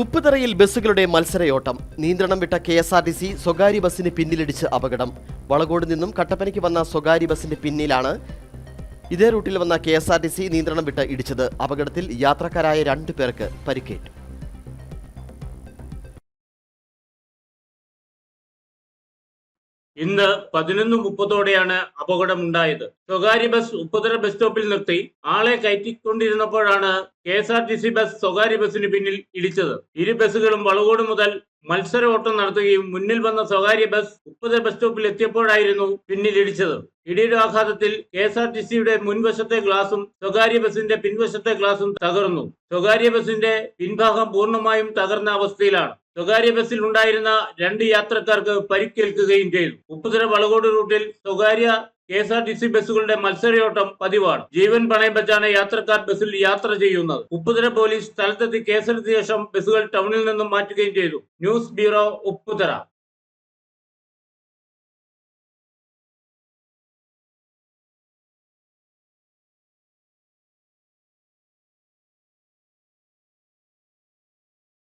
ഉപ്പുതറയിൽ ബസ്സുകളുടെ മത്സരയോട്ടം. നിയന്ത്രണം വിട്ട K S R T C സ്വകാര്യ ബസ്സിന് പിന്നിലിടിച്ച് അപകടം. വളകോട് നിന്നും കട്ടപ്പനയ്ക്ക് വന്ന സ്വകാര്യ ബസ്സിന്റെ പിന്നിലാണ് ഇതേ റൂട്ടിൽ വന്ന K S R T C നിയന്ത്രണം വിട്ട് ഇടിച്ചത്. അപകടത്തിൽ യാത്രക്കാരായ രണ്ടു പേർക്ക് പരിക്കേറ്റു. ഇന്ന് പതിനൊന്ന് മുപ്പതോടെയാണ് അപകടമുണ്ടായത്. സ്വകാര്യ ബസ് ഉപ്പുതറ ബസ് സ്റ്റോപ്പിൽ നിർത്തി ആളെ കയറ്റിക്കൊണ്ടിരുന്നപ്പോഴാണ് K S R T C bus സ്വകാര്യ ബസ്സിന് പിന്നിൽ ഇടിച്ചത്. ഇരു ബസ്സുകളും വളകോട് മുതൽ മത്സര ഓട്ടം നടത്തുകയും മുന്നിൽ വന്ന സ്വകാര്യ ബസ് ഉപ്പുതറ ബസ് സ്റ്റോപ്പിൽ എത്തിയപ്പോഴായിരുന്നു പിന്നിൽ ഇടിച്ചത്. ഇടിയുടെ ആഘാതത്തിൽ കെ എസ് ആർ ടി സിയുടെ മുൻവശത്തെ ഗ്ലാസും സ്വകാര്യ ബസിന്റെ പിൻവശത്തെ ഗ്ലാസും തകർന്നു. സ്വകാര്യ ബസിന്റെ പിൻഭാഗം പൂർണമായും തകർന്ന അവസ്ഥയിലാണ്. സ്വകാര്യ ബസ്സിൽ ഉണ്ടായിരുന്ന രണ്ട് യാത്രക്കാർക്ക് പരിക്കേൽക്കുകയും ചെയ്തു. ഉപ്പുതര വളകോട് റൂട്ടിൽ സ്വകാര്യ K S R T C ബസ്സുകളുടെ മത്സരയോട്ടം പതിവാണ്. ജീവൻ പണയം വെച്ചാണ് യാത്രക്കാർ ബസ്സിൽ യാത്ര ചെയ്യുന്നത്. ഉപ്പുതര പോലീസ് സ്ഥലത്തെത്തി കേസെടുത്ത ശേഷം ബസ്സുകൾ ടൗണിൽ നിന്നും മാറ്റുകയും ചെയ്തു. News bureau Upputhara